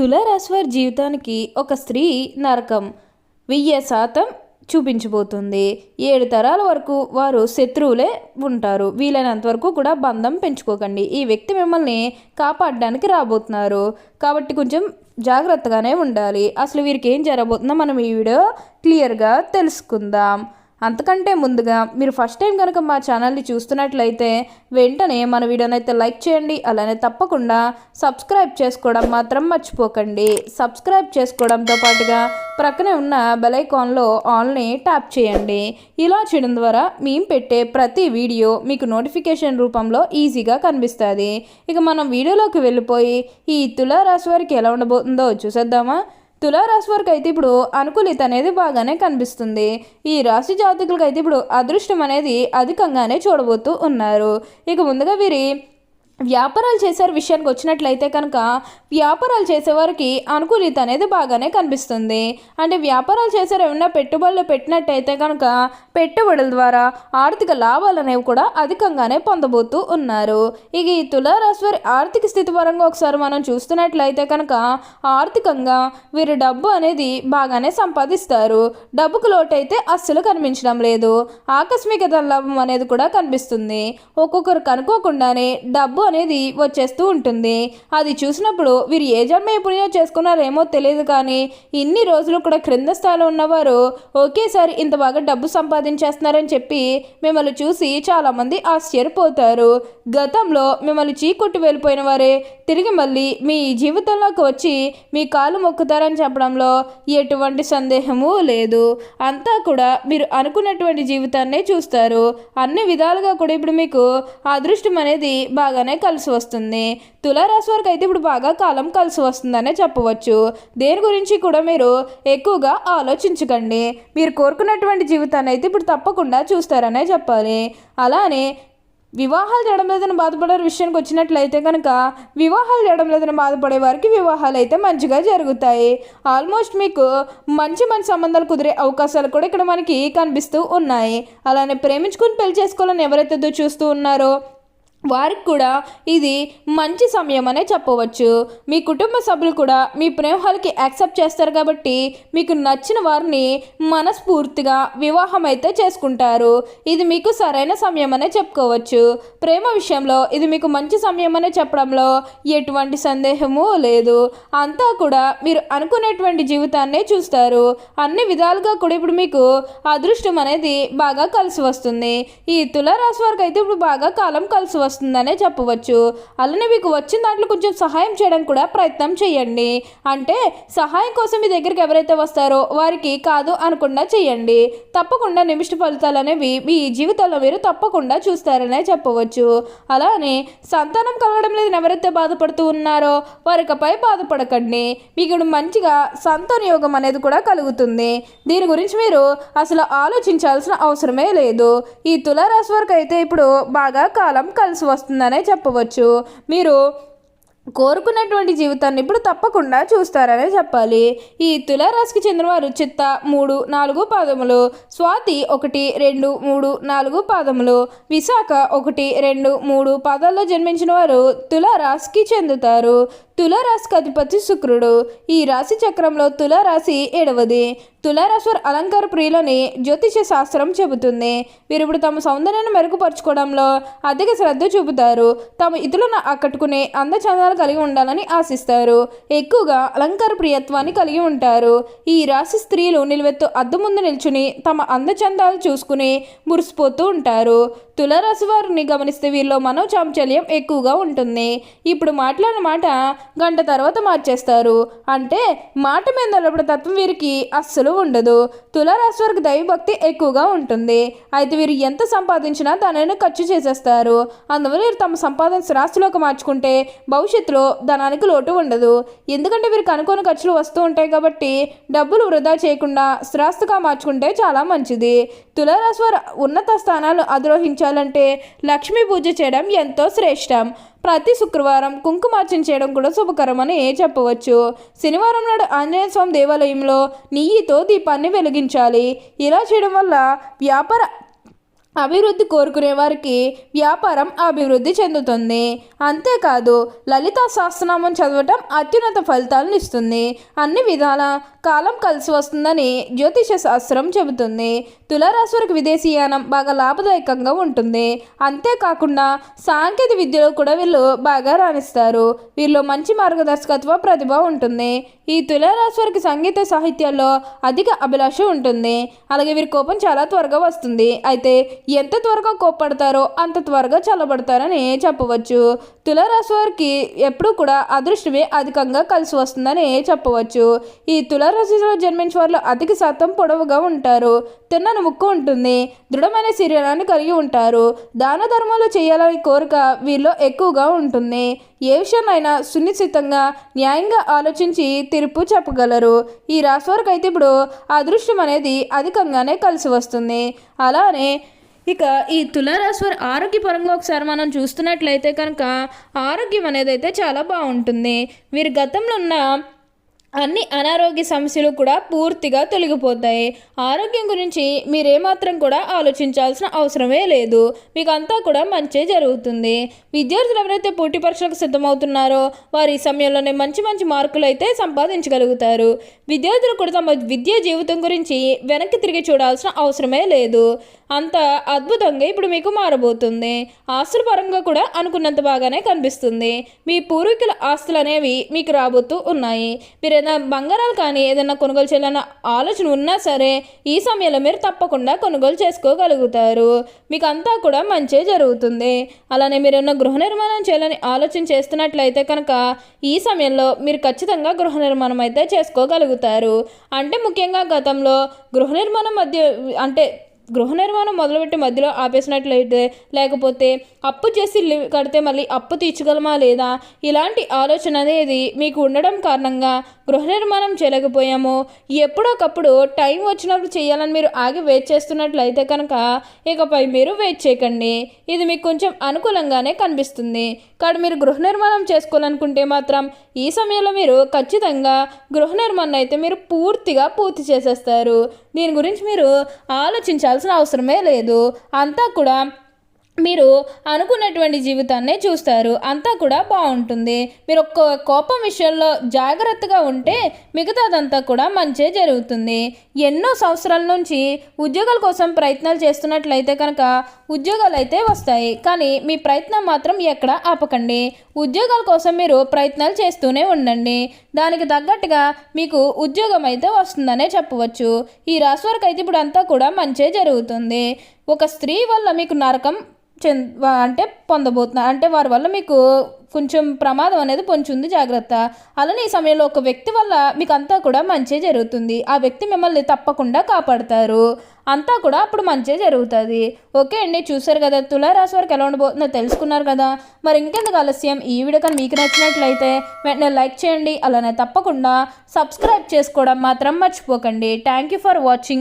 తులారాశివారి జీవితానికి ఒక స్త్రీ నరకం. వెయ్యి శాతం చూపించబోతుంది. ఏడు తరాల వరకు వారు శత్రువులే ఉంటారు. వీలైనంత వరకు కూడా బంధం పెంచుకోకండి. ఈ వ్యక్తి మిమ్మల్ని కాపాడడానికి రాబోతున్నారు. కాబట్టి కొంచెం జాగ్రత్తగానే ఉండాలి. అసలు వీరికి ఏం జరగబోతుందో మనం ఈ వీడియో క్లియర్గా తెలుసుకుందాం. అంతకంటే ముందుగా మీరు ఫస్ట్ టైం కనుక మా ఛానల్ని చూస్తున్నట్లయితే వెంటనే మన వీడియోనైతే లైక్ చేయండి అలానే తప్పకుండా సబ్స్క్రైబ్ చేసుకోవడం మాత్రం మర్చిపోకండి. సబ్స్క్రైబ్ చేసుకోవడంతో పాటుగా ప్రక్కనే ఉన్న బెలైకాన్లో ఆల్ని ట్యాప్ చేయండి. ఇలా చేయడం ద్వారా మేము పెట్టే ప్రతి వీడియో మీకు నోటిఫికేషన్ రూపంలో ఈజీగా కనిపిస్తుంది. ఇక మనం వీడియోలోకి వెళ్ళిపోయి ఈ తులారాశి వారికి ఎలా ఉండబోతుందో చూసేద్దామా? తులారాశి వారికి అయితే ఇప్పుడు అనుకూలిత అనేది బాగానే కనిపిస్తుంది. ఈ రాశి జాతకులకు అయితే ఇప్పుడు అదృష్టం అనేది అధికంగానే చూడబోతూ ఉన్నారు. ఇక ముందుగా వీరి వ్యాపారాలు చేసే విషయానికి వచ్చినట్లయితే కనుక వ్యాపారాలు చేసేవారికి అనుకూలిత అనేది బాగానే కనిపిస్తుంది. అంటే వ్యాపారాలు చేసారు ఏమైనా పెట్టుబడులు పెట్టినట్టయితే కనుక పెట్టుబడుల ద్వారా ఆర్థిక లాభాలు అనేవి కూడా అధికంగానే పొందబోతూ ఉన్నారు. ఇక ఈ తులారాశి వారి ఆర్థిక స్థితి పరంగా ఒకసారి మనం చూస్తున్నట్లయితే కనుక ఆర్థికంగా వీరు డబ్బు అనేది బాగానే సంపాదిస్తారు. డబ్బుకు లోటైతే అస్సలు కనిపించడం లేదు. ఆకస్మిక ధనలాభం అనేది కూడా కనిపిస్తుంది. ఒక్కొక్కరు కనుక్కోకుండానే డబ్బు అనేది వచ్చేస్తూ ఉంటుంది. అది చూసినప్పుడు వీరు ఏ జన్మ ఎప్పుడో చేసుకున్నారేమో తెలియదు కానీ ఇన్ని రోజులు కూడా క్రింద స్థాయిలో ఉన్నవారు ఒకేసారి ఇంత బాగా డబ్బు సంపాదించేస్తున్నారని చెప్పి మిమ్మల్ని చూసి చాలామంది ఆశ్చర్యపోతారు. గతంలో మిమ్మల్ని చీకొట్టి వెళ్ళిపోయిన వారే తిరిగి మళ్ళీ మీ జీవితంలోకి వచ్చి మీ కాలు మొక్కుతారని చెప్పడంలో ఎటువంటి సందేహము లేదు. అంతా కూడా మీరు అనుకున్నటువంటి జీవితాన్నే చూస్తారు. అన్ని విధాలుగా కూడా ఇప్పుడు మీకు అదృష్టం అనేది బాగానే కలిసి వస్తుంది. తులారాశి వారికి అయితే ఇప్పుడు బాగా కాలం కలిసి వస్తుందనే చెప్పవచ్చు. దేని గురించి కూడా మీరు ఎక్కువగా ఆలోచించకండి. మీరు కోరుకున్నటువంటి జీవితాన్ని అయితే ఇప్పుడు తప్పకుండా చూస్తారనే చెప్పాలి. అలానే వివాహాలు చేయడం లేదని బాధపడే విషయానికి వచ్చినట్లయితే కనుక వివాహాలు చేయడం లేదని బాధపడే వారికి వివాహాలు అయితే మంచిగా జరుగుతాయి. ఆల్మోస్ట్ మీకు మంచి మంచి సంబంధాలు కుదిరే అవకాశాలు కూడా ఇక్కడ మనకి కనిపిస్తూ ఉన్నాయి. అలానే ప్రేమించుకుని పెళ్ళి చేసుకోవాలని ఎవరైతే చూస్తూ ఉన్నారో వారికి కూడా ఇది మంచి సమయం అనే చెప్పవచ్చు. మీ కుటుంబ సభ్యులు కూడా మీ ప్రేమహాలకి యాక్సెప్ట్ చేస్తారు కాబట్టి మీకు నచ్చిన వారిని మనస్ఫూర్తిగా వివాహం అయితే చేసుకుంటారు. ఇది మీకు సరైన సమయం అనే చెప్పుకోవచ్చు. ప్రేమ విషయంలో ఇది మీకు మంచి సమయం అనే చెప్పడంలో ఎటువంటి సందేహము లేదు. అంతా కూడా మీరు అనుకునేటువంటి జీవితాన్నే చూస్తారు. అన్ని విధాలుగా కూడా ఇప్పుడు మీకు అదృష్టం అనేది బాగా కలిసి వస్తుంది. ఈ తులారాశి వారికి అయితే ఇప్పుడు బాగా కాలం కలిసి వస్తుంది. వస్తుందనే చెప్పవచ్చు. అలానే మీకు వచ్చిన దాంట్లో కొంచెం సహాయం చేయడానికి కూడా ప్రయత్నం చేయండి. అంటే సహాయం కోసం మీ దగ్గరికి ఎవరైతే వస్తారో వారికి కాదు అనకుండా చేయండి. తప్పకుండా నిమిష ఫలితాలు అనేవి మీ జీవితంలో మీరు తప్పకుండా చూస్తారనే చెప్పవచ్చు. అలానే సంతానం కలగడం లేదని ఎవరైతే బాధపడుతూ ఉన్నారో వారికపై బాధపడకండి. మీకు మంచిగా సంతాన యోగం అనేది కూడా కలుగుతుంది. దీని గురించి మీరు అసలు ఆలోచించాల్సిన అవసరమే లేదు. ఈ తులారాశి వరకు అయితే ఇప్పుడు బాగా కాలం కలిసి వస్తుందనే చెప్పవచ్చు. మీరు కోరుకున్నటువంటి జీవితాన్ని ఇప్పుడు తప్పకుండా చూస్తారనే చెప్పాలి. ఈ తులారాశికి చెందినవారు చిత్త మూడు నాలుగు పాదములు స్వాతి ఒకటి రెండు మూడు నాలుగు పాదములు విశాఖ ఒకటి రెండు మూడు పాదాల్లో జన్మించిన వారు తులారాశికి చెందుతారు. తులారాశికి అధిపతి శుక్రుడు. ఈ రాశి చక్రంలో తులారాశి ఏడవది. తులారాశి అలంకార ప్రియులని జ్యోతిష శాస్త్రం చెబుతుంది. వీరు ఇప్పుడు తమ సౌందర్యాన్ని మెరుగుపరచుకోవడంలో అధిక శ్రద్ధ చూపుతారు. తమ ఇతరులను ఆకట్టుకునే అందచందాలు కలిగి ఉండాలని ఆశిస్తారు. ఎక్కువగా అలంకార ప్రియత్వాన్ని కలిగి ఉంటారు. ఈ రాశి స్త్రీలు నిలువెత్తు అద్దు ముందు నిల్చుని తమ అందచందాలు చూసుకుని మురిసిపోతూ ఉంటారు. తులారాశి వారిని గమనిస్తే వీరిలో మనో చాంచల్యం ఎక్కువగా ఉంటుంది. ఇప్పుడు మాట్లాడిన మాట గంట తర్వాత మార్చేస్తారు. అంటే మాట మీద నిలబడే తత్వం వీరికి అస్సలు ఉండదు. తులారాశి వారికి దైవభక్తి ఎక్కువగా ఉంటుంది. అయితే వీరు ఎంత సంపాదించినా దానిని ఖర్చు చేసేస్తారు. అందువల్ల వీరు తమ సంపాదన రాశిలోకి మార్చుకుంటే భవిష్యత్తులో ధనానికి లోటు ఉండదు. ఎందుకంటే వీరికి అనుకోని ఖర్చులు వస్తూ ఉంటాయి కాబట్టి డబ్బులు వృధా చేయకుండా శ్రాస్తుగా మార్చుకుంటే చాలా మంచిది. తులారాశి వారు ఉన్నత స్థానాలు అధిరోహించాలంటే లక్ష్మీ పూజ చేయడం ఎంతో శ్రేష్టం. ప్రతి శుక్రవారం కుంకుమార్చన చేయడం కూడా శుభకరమని చెప్పవచ్చు. శనివారం నాడు ఆంజనేయ స్వామి దేవాలయంలో నెయ్యితో దీపాన్ని వెలిగించాలి. ఇలా చేయడం వల్ల వ్యాపార అభివృద్ధి కోరుకునే వారికి వ్యాపారం అభివృద్ధి చెందుతుంది. అంతేకాదు లలిత సహస్రనామం చదవటం అత్యున్నత ఫలితాలను ఇస్తుంది. అన్ని విధాల కాలం కలిసి వస్తుందని జ్యోతిష శాస్త్రం చెబుతుంది. తులారాశి వారికి విదేశీయానం బాగా లాభదాయకంగా ఉంటుంది. అంతేకాకుండా సాంకేతిక విద్యలో కూడా వీళ్ళు బాగా రాణిస్తారు. వీళ్ళు మంచి మార్గదర్శకత్వ ప్రతిభ ఉంటుంది. ఈ తులారాశి వారికి సంగీత సాహిత్యాల్లో అధిక అభిలాష ఉంటుంది. అలాగే వీరి కోపం చాలా త్వరగా వస్తుంది. అయితే ఎంత త్వరగా కోప్పడతారో అంత త్వరగా చల్లబడతారని చెప్పవచ్చు. తులారాశి వారికి ఎప్పుడూ కూడా అదృష్టమే అధికంగా కలిసి వస్తుందని చెప్పవచ్చు. ఈ తులారాశిలో జన్మించే వాళ్ళు అధిక శాతం పొడవుగా ఉంటారు. తిన్నని ముక్కు ఉంటుంది. దృఢమైన శరీరాన్ని కలిగి ఉంటారు. దాన ధర్మాలు చేయాలని కోరిక వీరిలో ఎక్కువగా ఉంటుంది. ఏ విషయాన్నైనా సునిశ్చితంగా న్యాయంగా ఆలోచించి తీర్పు చెప్పగలరు. ఈ రాశి వారికి అయితే ఇప్పుడు అదృష్టం అనేది అధికంగానే కలిసి వస్తుంది. అలానే ఇక ఈ తులారాశి వారి ఆరోగ్యపరంగా ఒకసారి మనం చూస్తున్నట్లయితే కనుక ఆరోగ్యం అనేది అయితే చాలా బాగుంటుంది. వీరి గతంలో ఉన్న అన్ని అనారోగ్య సమస్యలు కూడా పూర్తిగా తొలగిపోతాయి. ఆరోగ్యం గురించి మీరేమాత్రం కూడా ఆలోచించాల్సిన అవసరమే లేదు. మీకు అంతా కూడా మంచి జరుగుతుంది. విద్యార్థులు ఎవరైతే పోటీ పరీక్షలకు సిద్ధమవుతున్నారో వారి సమయంలోనే మంచి మంచి మార్కులు అయితే సంపాదించగలుగుతారు. విద్యార్థులు కూడా తమ విద్యా జీవితం గురించి వెనక్కి తిరిగి చూడాల్సిన అవసరమే లేదు. అంత అద్భుతంగా ఇప్పుడు మీకు మారబోతుంది. ఆస్తుల పరంగా కూడా అనుకున్నంత బాగానే కనిపిస్తుంది. మీ పూర్వీకుల ఆస్తులు అనేవి మీకు రాబోతూ ఉన్నాయి. మీరు ఏదైనా బంగారాలు కానీ ఏదైనా కొనుగోలు చేయాలన్న ఆలోచన ఉన్నా సరే ఈ సమయంలో మీరు తప్పకుండా కొనుగోలు చేసుకోగలుగుతారు. మీకు అంతా కూడా మంచి జరుగుతుంది. అలానే మీరు ఏమైనా గృహ నిర్మాణం చేయాలని ఆలోచన చేస్తున్నట్లయితే కనుక ఈ సమయంలో మీరు ఖచ్చితంగా గృహ నిర్మాణం అయితే చేసుకోగలుగుతారు. అంటే ముఖ్యంగా గతంలో గృహ నిర్మాణం మధ్య అంటే గృహ నిర్మాణం మొదలుపెట్టి మధ్యలో ఆపేసినట్లయితే లేకపోతే అప్పు చేసి లి- కడితే మళ్ళీ అప్పు తీర్చగలమా లేదా? ఇలాంటి ఆలోచన అనేది మీకు ఉండడం కారణంగా గృహ నిర్మాణం చేయలేకపోయాము. ఎప్పుడొకప్పుడు టైం వచ్చినప్పుడు చేయాలని మీరు ఆగి వెయిట్ చేస్తున్నట్లయితే కనుక ఇకపై మీరు వెయిట్ చేయకండి. ఇది మీకు కొంచెం అనుకూలంగానే కనిపిస్తుంది. కానీ మీరు గృహ నిర్మాణం చేసుకోవాలనుకుంటే మాత్రం ఈ సమయంలో మీరు ఖచ్చితంగా గృహ నిర్మాణం అయితే మీరు పూర్తిగా పూర్తి చేసేస్తారు. దీని గురించి మీరు ఆలోచించాల్సిన అవసరమే లేదు. అంతా కూడా మీరు అనుకున్నటువంటి జీవితాన్నే చూస్తారు. అంతా కూడా బాగుంటుంది. మీరు ఒక్క కోపం విషయంలో జాగ్రత్తగా ఉంటే మిగతాదంతా కూడా మంచే జరుగుతుంది. ఎన్నో సంవత్సరాల నుంచి ఉద్యోగాల కోసం ప్రయత్నాలు చేస్తున్నట్లయితే కనుక ఉద్యోగాలు అయితే వస్తాయి. కానీ మీ ప్రయత్నం మాత్రం ఎక్కడ ఆపకండి. ఉద్యోగాల కోసం మీరు ప్రయత్నాలు చేస్తూనే ఉండండి. దానికి తగ్గట్టుగా మీకు ఉద్యోగం అయితే వస్తుందనే చెప్పవచ్చు. ఈ రాశి వరకు అయితే ఇప్పుడు అంతా కూడా మంచే జరుగుతుంది. ఒక స్త్రీ వల్ల మీకు నరకం చెంద అంటే పొందబోతున్నారు. అంటే వారి వల్ల మీకు కొంచెం ప్రమాదం అనేది పొంచుంది ఉంది జాగ్రత్త. అలానే ఈ సమయంలో ఒక వ్యక్తి వల్ల మీకు అంతా కూడా మంచి జరుగుతుంది. ఆ వ్యక్తి మిమ్మల్ని తప్పకుండా కాపాడతారు. అంతా కూడా అప్పుడు మంచి జరుగుతుంది. ఓకే అండి చూసారు కదా తులారాశి వారికి ఎలా ఉండబోతుందో తెలుసుకున్నారు కదా. మరి ఇంకెందుకు ఆలస్యం? ఈ వీడియో కానీ మీకు నచ్చినట్లయితే వెంటనే లైక్ చేయండి. అలానే తప్పకుండా సబ్స్క్రైబ్ చేసుకోవడం మాత్రం మర్చిపోకండి. Thank you for watching